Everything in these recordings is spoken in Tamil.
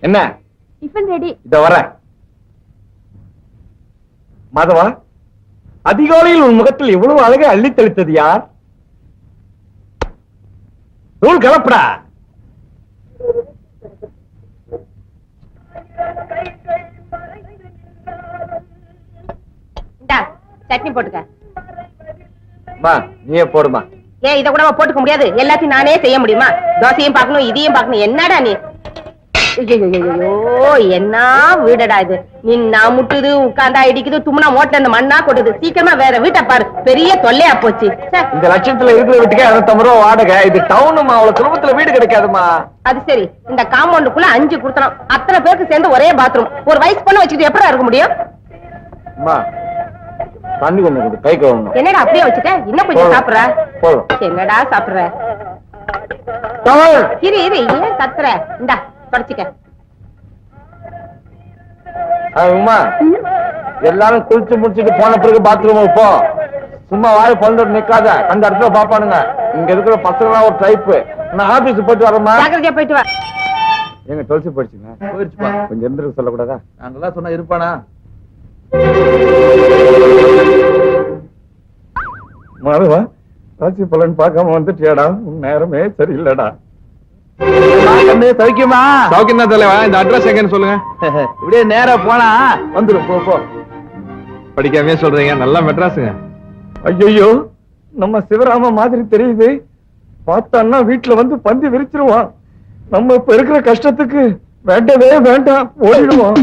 என்ன? டிஃபன் ரெடி இத வரேன் மாதவா அதிகாலையில் உன் முகத்தில் எவ்வளவு அழகை அள்ளி தெளித்தது யார்? தூள் கலப்படா. சட்னி போட்டுக்க. நீயே போடுமா. ஏன் இத கூட போட்டுக்க முடியாது. எல்லாத்தையும் நானே செய்ய முடியுமா? தோசையும் பார்க்கணும் இதையும் பார்க்கணும். என்னடா நீ? என்ன வீடடா இது? நின்னா முட்டுது உட்கார்ந்தா இடிக்குது தும்னா மோட்டர் அந்த மண்ணா கொட்டுது. சீக்கிரமா வேற வீட்டை பாரு. பெரிய தொல்லையா போச்சு. ச்சே, இந்த லட்சத்துல இருக்கிற வீட்டுக்கே இருநூத்தம்பது ரூபா வாடகை. இது டவுனுமா அவ்வளவு சுலபத்துல வீடு கிடைக்காதுமா? அது சரி. இந்த காம்பவுண்டுக்குள்ள அஞ்சு கொடுத்தனும் அத்தனை பேருக்கு சேர்ந்து ஒரே பாத்ரூம். ஒரு வயசு பொண்ணு வச்சுக்கிட்டு எப்படா இருக்க முடியும்? அம்மா தண்ணி கொஞ்சம் கொடு கை கழுவணும். என்னடா அப்படியே வச்சுட்ட? இன்னும் கொஞ்சம். சாப்பிடுற? போதும். என்னடா சாப்பிடுற. இரு இரு ஏன் கத்துற? இந்தா. ஆ, உமா எல்லாரும் குளிச்சு முடிச்சிட்டு போன பிறகு பாத்ரூம் போ. சும்மா வாய் பொழுது நிக்காத. அந்த இடத்துல பாப்பானுங்க. இங்க இருக்கிற பசங்க ஒரு டைப் நான் ஆபீஸ் போயிட்டு ஜாக்கிரதையா போயிட்டு வா. எங்க துளசி போயிடுச்சுங்க. போயிருச்சுப்பா கொஞ்சம் இருந்துருக்கு சொல்லக்கூடாதா? நாங்கெல்லாம் சொன்னா இருப்பானா? மாதவா துளசி பலன் பார்க்காம வந்துட்டியாடா? உன் நேரமே சரியில்லடா. சௌக்கியமா சௌக்கியம்? தான் தலைவா. இந்த அட்ரஸ் எங்கன்னு சொல்லுங்க. இப்படியே நேரா போனா வந்துரும் போ போ. படிக்காமே சொல்றீங்க. நல்லா மெட்ராஸுங்க. ஐயோ நம்ம சிவராம மாதிரி தெரியுது. பார்த்தான்னா வீட்டுல வந்து பந்தி விரிச்சிருவான். நம்ம இப்ப இருக்கிற கஷ்டத்துக்கு வேண்டவே வேண்டாம். ஓடிடுவோம்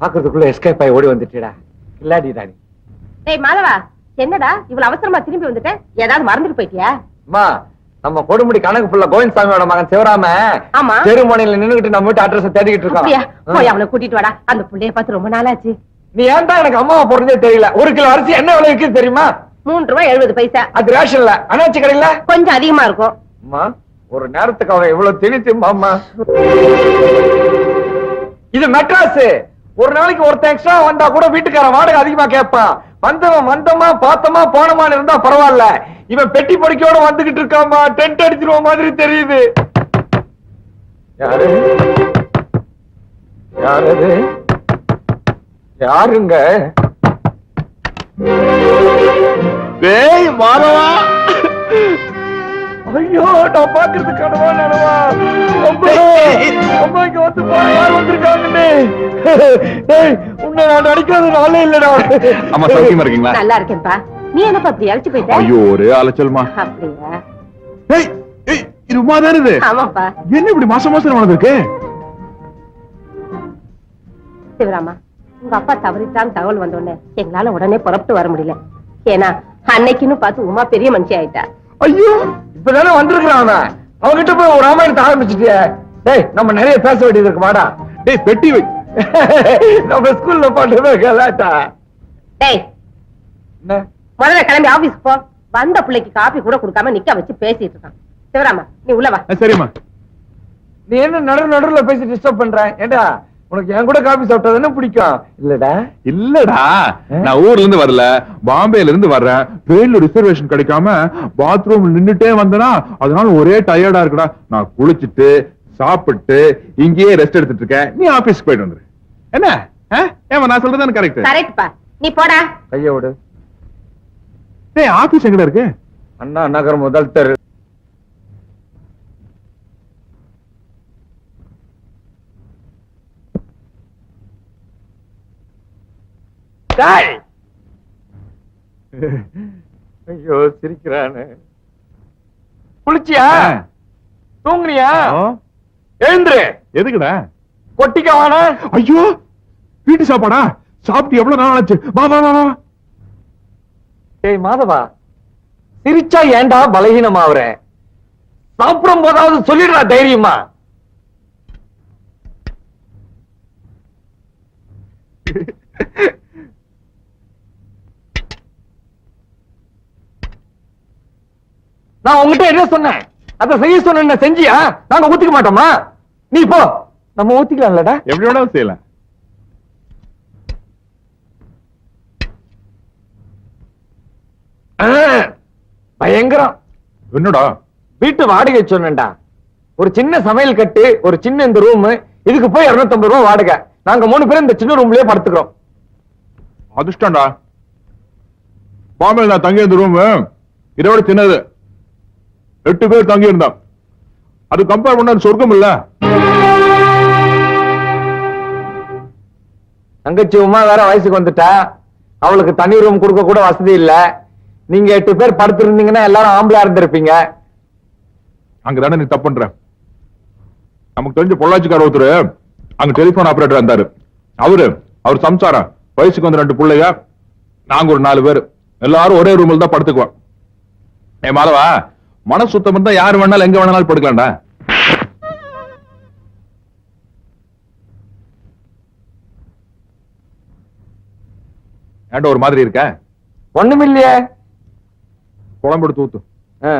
பாக்குறதுக்குள்ள எஸ்கேப் ஆகி ஓடி வந்துட்டீடா. இல்லாடி ராணி டேய் மாதவா என்னடா இவ்வளவு அவசரமா திரும்பி வந்துட்ட? ஏதாவது மறந்துட்டு போயிட்டியா? அம்மா நம்ம கொடுமுடி கணக்கு புள்ள கோவிந்த் சாமியோட மகன் சிவராம ஆமா. தெருமணியில நின்னுகிட்டு நம்ம வீட்டு அட்ரஸ் தேடிக்கிட்டு இருக்கான். போய் அவளை கூட்டிட்டு வாடா. அந்த புள்ளைய பார்த்து ரொம்ப நாளாச்சு. நீ ஏன்டா எனக்கு அம்மாவை போடுறதே தெரியல? ஒரு கிலோ அரிசி என்ன விலை விக்குது தெரியுமா? மூன்று ரூபாய் எழுபது பைசா. அது ரேஷன்ல. அனாச்சி கடையில? கொஞ்சம் அதிகமா இருக்கும். அம்மா ஒரு நேரத்துக்கு அவன் இவ்வளவு திணிச்சுமா அம்மா. இது மெட்ராஸ். ஒரு நாளைக்கு ஒருத்தன் எக்ஸ்ட்ரா வந்தா கூட வீட்டுக்காரன் வாடகை அதிகமா கேட்பான். வந்தவன் வந்தமா பார்த்தமா போனமான்னு இருந்தா பரவாயில்ல. இவன் பெட்டி பொடிக்கையோட வந்துகிட்டு இருக்காமா டென்ட் அடிச்சிருவ மாதிரி தெரியுது. யாரு? யாரு யாருங்க? பேய் மாதவா ஐயோ நான் பாக்குறது கனவா நனவா? அம்மா அம்மா இங்க வந்து யார் வந்திருக்காங்கன்னு உன்னை நான் நடிக்காத நாளே இல்லடா. அம்மா சௌக்கியமா இருக்கீங்களா? நல்லா இருக்கேன்ப்பா. நீ என்னப்பா அப்படி அழைச்சு போயிட்ட? ஐயோ ஒரே அலைச்சல்மா. அப்படியா? ஏய் ஏய் இது உமா தானே இது? ஆமாப்பா. என்ன இப்படி மாசம் மாசம் வளர்ந்துருக்கு சிவராமா உங்க அப்பா தவறிட்டான்னு தகவல் வந்தோடனே எங்களால உடனே புறப்பட்டு வர முடியல. ஏன்னா அன்னைக்குன்னு பார்த்து உமா பெரிய மனுஷி ஆயிட்டா. ஐயோ இப்பதானே வந்திருக்கிறான் அவன். அவன்கிட்ட போய் ஒரு ராமாயணத்தை ஆரம்பிச்சிட்டியே. டேய் நம்ம நிறைய பேச வேண்டியது இருக்கு வாடா. டேய் பெட்டி வை. நம்ம ஸ்கூல்ல பாட்டு கலாட்டா டேய் முதல்ல கிளம்பி ஆபீஸ் போ. வந்த பிள்ளைக்கு காபி கூட கொடுக்காம நிக்க வச்சு பேசிட்டு இருக்கான். சிவராமா நீ உள்ள வா. சரிம்மா. நீ என்ன நடு நடுவுல பேசி டிஸ்டர்ப் பண்ற? ஏண்டா? உனக்கு என் கூட காபி சாப்பிட்டா தானே பிடிக்கும்? இல்லடா. இல்லடா. நான் ஊர்ல இருந்து வரல. பாம்பேல இருந்து வர்றேன். ட்ரெயின்ல ரிசர்வேஷன் கிடைக்காம பாத்ரூம் நின்னுட்டே வந்தனா அதனால ஒரே டயர்டா இருக்குடா. நான் குளிச்சிட்டு சாப்பிட்டு இங்கேயே ரெஸ்ட் எடுத்துட்டு இருக்கேன். நீ ஆபீஸ்க்கு போயிட்டு வந்துரு. என்ன? ஆ? ஏம்மா நான் சொல்றது கரெக்ட் கரெக்ட்பா நீ போடா. கைய விடு. டேய் ஆபீஸ் எங்கடா இருக்கு? அண்ணா நகர் முதல் தெரு டேய்! ஐயோ சிரிக்கிறானு. குளிச்சியா? தூங்குனியா? ஆ? எழுந்துரு. எதுக்குடா? கொட்டிக்க வானா ஐயோ வீட்டு சாப்பாடா? சாப்பிட்டு எவ்வளவு நாள் ஆச்சு? வா வா வா ஏய் மாதவா சிரிச்சா ஏன்டா பலகீனமாவற? சாப்பிடும் போதாவது சொல்லிடுறா தைரியமா. நான் உங்ககிட்ட என்ன சொன்னேன்? அத செய்ய சொன்ன செஞ்சியா? நாங்க ஊத்திக்க மாட்டோமா? நீ போ. நம்ம ஊத்திக்கலாம்லடா எப்படி வேணாலும் செய்யலாம். ஆ, பயங்கரம். என்னடா? வீட்டு வாடகை சொன்னேன்டா. ஒரு சின்ன சமையல் கட்டு ஒரு சின்ன இந்த ரூம் இதுக்கு போய் 250 ரூபாய் வாடகை. நாங்க மூணு பேரும் இந்த சின்ன ரூம்லயே படுத்துக்கிறோம். அதிர்ஷ்டம்டா. பாம்பே நான் தங்கி இருந்த ரூம் இதை விட சின்னது. எட்டு பேர் தங்கி இருந்தான் அது கம்பேர் பண்ண சொர்க்கம் இல்ல. தங்கச்சி உமா வேற வயசுக்கு வந்துட்டா. அவளுக்கு தனி ரூம் கொடுக்க கூட வசதி இல்ல. நீங்க எட்டு பேர் படுத்திருந்தீங்கன்னா எல்லாரும் ஆம்பளை இருந்திருப்பீங்க. அங்கதானே நீ தப்பு பண்ற? நமக்கு தெரிஞ்ச பொள்ளாச்சிக்கார ஒருத்தர் அங்க டெலிபோன் ஆபரேட்டர் இருந்தாரு அவரு அவர் சம்சாரம் வயசுக்கு வந்து ரெண்டு பிள்ளைங்க நாங்க ஒரு நாலு பேர். எல்லாரும் ஒரே ரூம்ல தான் படுத்துக்குவோம். ஏ மாதவா மன சுத்தம் இருந்தா யாரு வேணாலும் எங்க வேணாலும் படுக்கலாம்டா. ஏன்டா ஒரு மாதிரி இருக்க? ஒண்ணுமில்லையே குழம்பு எடுத்து ஊத்து. ஆ.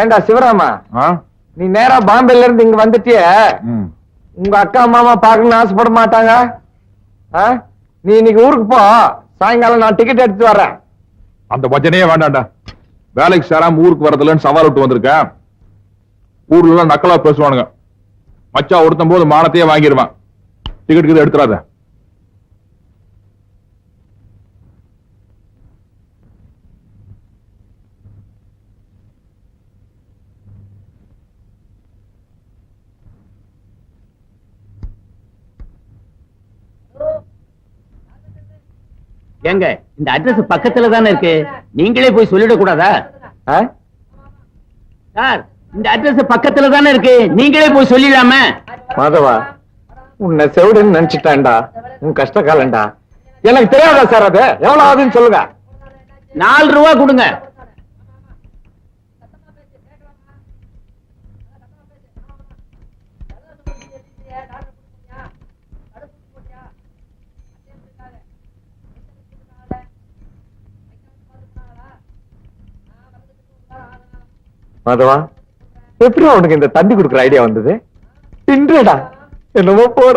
ஏன்டா சிவராமா? நீ நேரா பாம்பேல இருந்து இங்க வந்துட்டிய. உங்க அக்கா மாமா பார்க்கணும்னு ஆசைப்பட மாட்டாங்க? நீ இன்னைக்கு ஊருக்கு போ. சாயங்காலம் நான் டிக்கெட் எடுத்து வர்றேன் அந்த பஜனையே வேண்டாம்டா. வேலைக்கு சேராம ஊருக்கு வரதில்லன்னு சவால் விட்டு வந்திருக்கேன். ஊர்ல நக்கலா பேசுவானுங்க. மச்சா ஒருத்தம் போது மானத்தையே வாங்கிடுவான் டிக்கெட் கிட்ட எடுத்துறாத. ஏங்க இந்த அட்ரஸ் பக்கத்துல தானே இருக்கு? நீங்களே போய் சொல்லிட கூடாதா? சார் இந்த அட்ரஸ் பக்கத்துல தானே இருக்கு? நீங்களே போய் சொல்லிடலாமே. மாதவா உன்னை செவிடுன்னு நினைச்சிட்டேன்டா. உன் கஷ்ட காலம்டா எனக்கு தெரியாதா சார் அது? எவ்வளவு ஆகுதுன்னு சொல்லுங்க. நாலு ரூபா கொடுங்க. மாதவா எப்படி உனக்கு இந்த தந்தி கொடுக்குற ஐடியா வந்தது? தின்றடா. என்னமோ போற.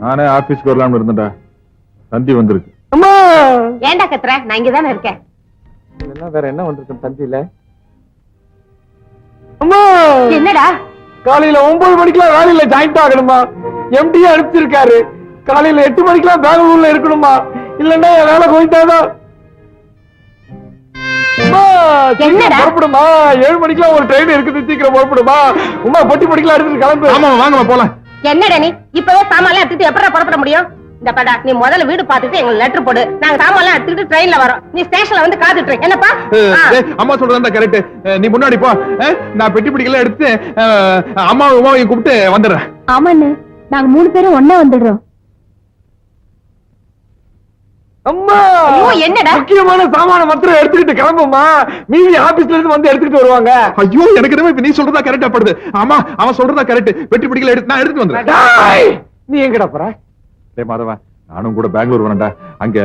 நானே ஆபீஸ்க்கு வரலாம்னு இருந்தேன்டா. தந்தி வந்திருக்கு. அம்மா! ஏன்டா கத்துற? நான் இங்கதானே இருக்கேன். இதெல்லாம் வேற என்ன வந்திருக்கு தந்தியில? அம்மா! என்னடா? காலையில ஒன்பது மணிக்கெல்லாம் வேலையில ஜாயிண்ட் ஆகணுமா? எம்டி அனுப்பிச்சிருக்காரு. காலையில எட்டு மணிக்கெல்லாம் பெங்களூர்ல இருக்கணுமா? இல்லன்னா என் வேலை போயிட்டாதான் அம்மா? புறப்படுமா? ஏழு மணிக்கெல்லாம் ஒரு ட்ரெயின் இருக்குது சீக்கிரம் புறப்படுமா? உமா பொட்டி பொடிக்கலாம் எடுத்துட்டு கிளம்பு. ஆமா வாங்கம்மா போலாம். என்னடா நீ? இப்பவே சாமான்லாம் எடுத்துட்டு எப்படா புறப்பட முடியும்? இந்த படா நீ முதல்ல வீடு பார்த்துட்டு எங்களுக்கு லெட்டர் போடு. நாங்க சாமான்லாம் எடுத்துட்டு ட்ரெயின்ல வரோம். நீ ஸ்டேஷன்ல வந்து காத்துட்டு. என்னப்பா? அம்மா சொல்றதா கரெக்ட் நீ முன்னாடி போ. நான் பெட்டி பிடிக்கலாம் எடுத்து அஹ், அம்மாவும் உமாவையும் கூப்பிட்டு வந்துடுறேன். ஆமாண்ணே. நாங்க மூணு பேரும் ஒண்ணா வந்துடுறோம். அம்மா! என்னடா? முக்கியமான சாமான மாத்திரம் எடுத்துக்கிட்டு கிளம்புமா மீதி ஆபீஸ்ல இருந்து வந்து எடுத்துக்கிட்டு வருவாங்க. ஐயோ எனக்கு என்னமோ இப்ப நீ சொல்றதா கரெக்டா படுது. ஆமா அவன் சொல்றதா கரெக்ட் வெட்டி பிடிக்கல எடுத்து நான் எடுத்து வந்துடுறேன். டேய், நீ எங்கடா போற? டேய் மாதவா நானும் கூட பெங்களூர் வரேன்டா. அங்க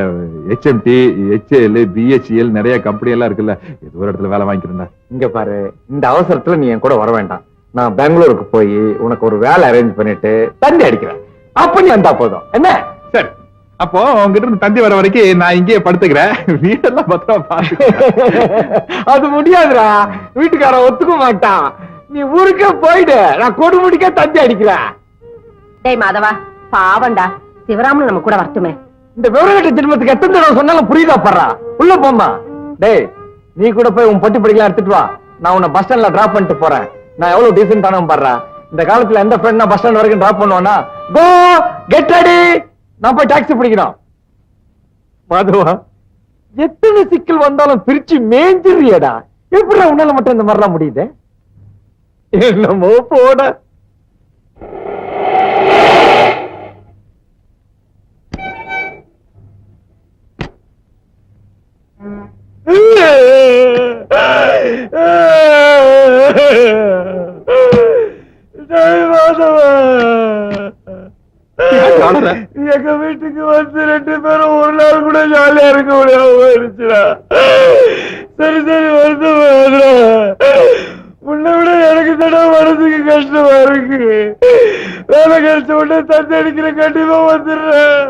ஹெச்எம்டி ஹெச்ஏஎல் பிஹெச்எல் நிறைய கம்பெனி எல்லாம் இருக்குல்ல. ஏதோ ஒரு இடத்துல வேலை வாங்கிக்கிறேன்டா. இங்க பாரு இந்த அவசரத்துல நீ என் கூட வர வேண்டாம். நான் பெங்களூருக்கு போய் உனக்கு ஒரு வேலை அரேஞ்ச் பண்ணிட்டு தந்தி அடிக்கிறேன். அப்ப நீ வந்தா போதும். என்ன? சரி. அப்போ உங்ககிட்ட இருந்து தந்தி வர வரைக்கும் நான் இங்கேயே படுத்துக்கிறேன். வீட்டெல்லாம் பத்திரமா பாத்துக்கிறேன் அது முடியாதுடா. வீட்டுக்காரன் ஒத்துக்க மாட்டான். நீ ஊருக்கே போயிடு. நான் கொடுமுடிக்க தந்தி அடிக்கிறேன். டேய் மாதவா பாவம்டா. சிவராமன் நம்ம கூட வரட்டுமே. இந்த விவரங்கட்ட ஜென்மத்துக்கு எத்தனை தடவை சொன்னாலும் புரியுதா படுறா உள்ள போம்மா. டேய் நீ கூட போய் உன் பொட்டி படிக்கலாம் எடுத்துட்டு வா. நான் உன்னை பஸ் ஸ்டாண்ட்ல டிராப் பண்ணிட்டு போறேன். நான் எவ்வளவு டீசென்டானவன் பாடுறா இந்த காலத்துல எந்த ஃப்ரெண்ட் நான் பஸ் ஸ்டாண்ட் வரைக்கும் டிராப் பண்ணுவானா கோ கெட் ரெடி நான் போய் டாக்ஸி பிடிக்கணும் மாதவா எத்தனை சிக்கல் வந்தாலும் பிரிச்சு மேஞ்சிருறியடா எப்படி உன்னால மட்டும் இந்த மாதிரிலாம் முடியுது? என்னமோ போட. இருக்கு வேலை கிடைச்ச உடனே தந்தை அடிக்கிற கண்டிப்பா வந்துடுறேன்.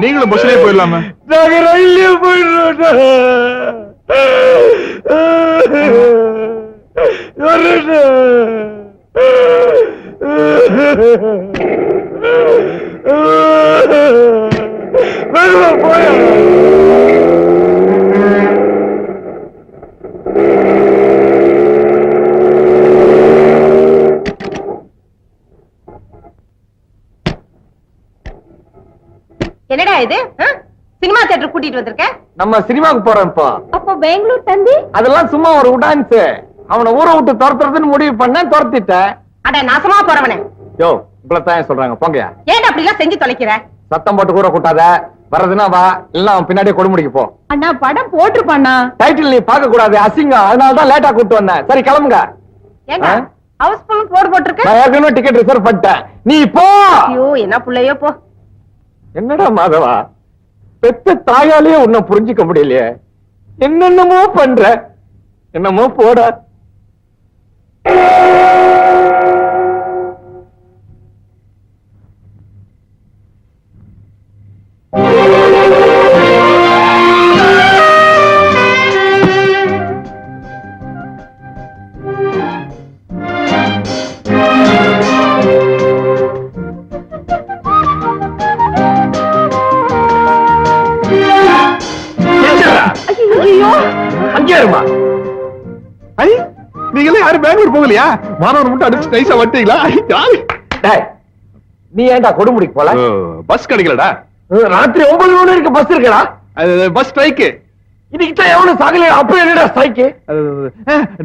நீங்களும் பஸ்லயே போயிடலாமா. நாங்க ரயிலே போயிடுறோம் போயா என்னடா கூட்டிட்டு வந்திருக்க? நம்ம சினிமாவுக்கு போறோம் இப்போ. அப்போ பெங்களூர் தந்தி அதெல்லாம் சும்மா ஒரு உடான்ஸ் அவனை ஊரை விட்டு துரத்துறதுன்னு முடிவு பண்ண துரத்திட்டேன். அட நாசமா போறவனே. யோ உங்களை தான் சொல்றாங்க? போங்கயா. ஏன்டா அப்படி எல்லாம் செஞ்சு தொலைக்கிற? சத்தம் போட்டு கூற கூட்டாத. வர்றதுன்னா வா. இல்ல அவன் பின்னாடியே கொடுமுடிக்கு போ. அண்ணா படம் போட்டிருப்பாண்ணா. டைட்டில் நீ பார்க்க கூடாது அசிங்கம். அதனால தான் லேட்டா கூட்டு வந்தேன். சரி கிளம்புங்க. ஏண்டா ஆ? ஹவுஸ்ஃபுல் போர்டு போட்டிருக்க? நான் ஏற்கனவே டிக்கெட் ரிசர்வ் பண்ணிட்டேன். நீ போ! ஐயோ என்ன புள்ளையோ போ. என்னடா மாதவா? பெத்த தாயாலேயே உன்னை புரிஞ்சுக்க முடியலையே. என்னென்னமோ பண்ற. என்னமோ போட. அங்கே இருமா ஐ நீங்களே யாரும் பெங்களூர் போகலையா? மாணவர் மட்டும் அடிச்சு நைஸா வந்துட்டீங்களா நீ ஏன்டா கொடுமுடிக்கு போல? பஸ் கிடைக்கலடா. ராத்திரி ஒன்பது மணி வரைக்கும் பஸ் இருக்கடா. பஸ் ஸ்ட்ரைக்கு இன்னைக்கு தான் எவனும் சாகலையா அப்ப என்னடா ஸ்ட்ரைக்கு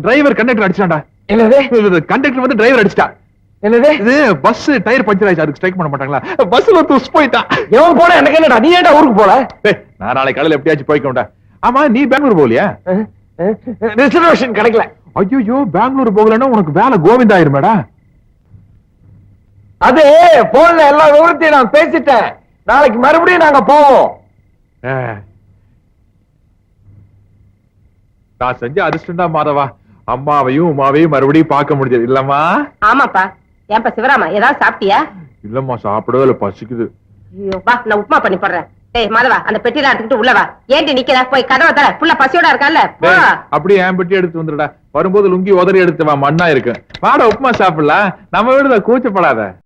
டிரைவர் கண்டக்டர் அடிச்சான்டா. என்னது? கண்டக்டர் வந்து டிரைவர் அடிச்சிட்டா. என்னது? இது பஸ் டயர் பஞ்சர் ஆயிடுச்சு அதுக்கு ஸ்ட்ரைக் பண்ண மாட்டாங்களா? பஸ்ல துஸ் போயிட்டான் எவன் போன எனக்கு என்னடா நீ ஏன்டா ஊருக்கு போல? நான் நாளைக்கு காலையில எப்படியாச்சும் போய்க்கோண்டா ஆமா நீ பெங்களூர் போகலையா? ரிசர்வேஷன் கிடைக்கல. ஐயோ பெங்களூர் போகலன்னா உனக்கு வேலை கோவிந்தா ஆயிருமேடா. அது போன்ல எல்லா விவரத்தையும் நான் பேசிட்டேன். நாளைக்கு மறுபடியும் நாங்க போவோம். ஆ. நான் செஞ்ச அதிர்ஷ்டம்டா மாதவா. அம்மாவையும் உமாவையும் மறுபடியும் பார்க்க முடிஞ்சது. இல்லம்மா? ஆமாப்பா. ஏன்பா சிவராமா ஏதாவது சாப்பிட்டியா? இல்லம்மா சாப்பிடவே இல்ல பசிக்குது. ஐயோ நான் உப்புமா பண்ணி போடுறேன். ஏய் மாதவா அந்த பெட்டிலாம் எடுத்துக்கிட்டு உள்ள வா. ஏன்டி நிக்கிற? போய் கதவை தர. புள்ள பசியோட இருக்கான்ல. போ. டேய், அப்படியே என் பெட்டி எடுத்து வந்துடுடா. வரும்போது லுங்கி உதறி எடுத்து வா. மண்ணா இருக்கு. வாடா உப்புமா சாப்பிடலாம். நம்ம வீடுதான். கூச்சப்படாத.